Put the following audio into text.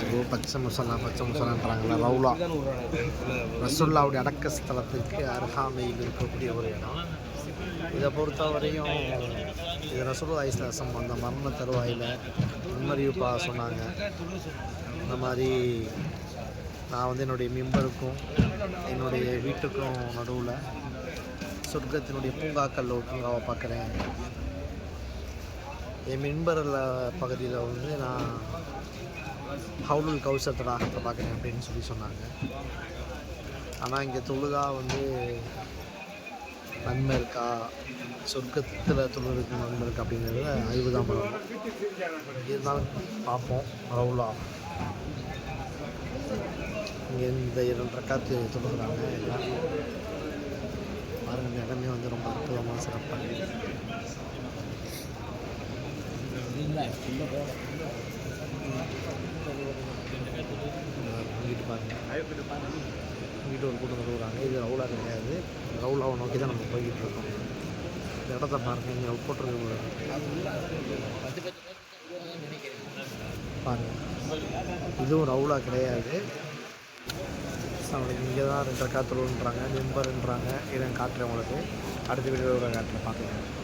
பார்த்துக்கோ பச்சை மசாலா பச்சை மசாலான்றாங்களா ரவுலா ரசுல்லாவுடைய அடக்க ஸ்தலத்திற்கு அருகாமையில் இருக்கக்கூடிய ஒரு இடம். இதை பொறுத்தவரையும் இது ரசூல் ஐஸ்லாசம் அந்த மரண தருவாயில் முன்னறிவிப்பாக சொன்னாங்க. இந்த மாதிரி நான் வந்து என்னுடைய மிம்பருக்கும் என்னுடைய வீட்டுக்கும் நடுவில் சொர்க்கத்தினுடைய பூங்காக்கள் பூங்காவை பார்க்குறேன். என் மின்பரில் பகுதியில் வந்து நான் ஹவுலுல் கௌசர் தடாகத்தை பார்க்குறேன் அப்படின்னு சொல்லி சொன்னாங்க. ஆனால் இங்கே தொழுதா வந்து நன்மை இருக்கா? சொர்க்கத்தில் தொழுறதுக்கு நன்மை இருக்கா அப்படிங்கிறத ஆய்வு தான் பண்ணணும். இருந்தாலும் பார்ப்போம். ரவுலா இங்கே இந்த இரண்டு ரக்காத்து தொழுகிறாங்க எல்லாம். பாருங்கள் இந்த இடமே வந்து ரொம்ப அற்புதமாக சிறப்பாக இருக்கு. இங்கிட்டு பாருங்க. இங்கிட்டு ஒரு கூட்டம் தொழுகிறாங்க இது ரவுலா கிடையாது ரவுலாவை நோக்கி தான் நம்ம போய்கிட்டு இருக்கோம் இந்த இடத்த பாருங்க இங்கே போட்டிருக்கு பாருங்க இதுவும் ரவுலா கிடையாது அவனுக்கு இங்கே தான் ரெண்டு ரக்கா தொழுன்றாங்க நிம்பர்ன்றாங்க இதை காட்டுறேன் உங்களுக்கு அடுத்த வீடியோவில் காட்டுறேன் பார்த்துக்கோங்க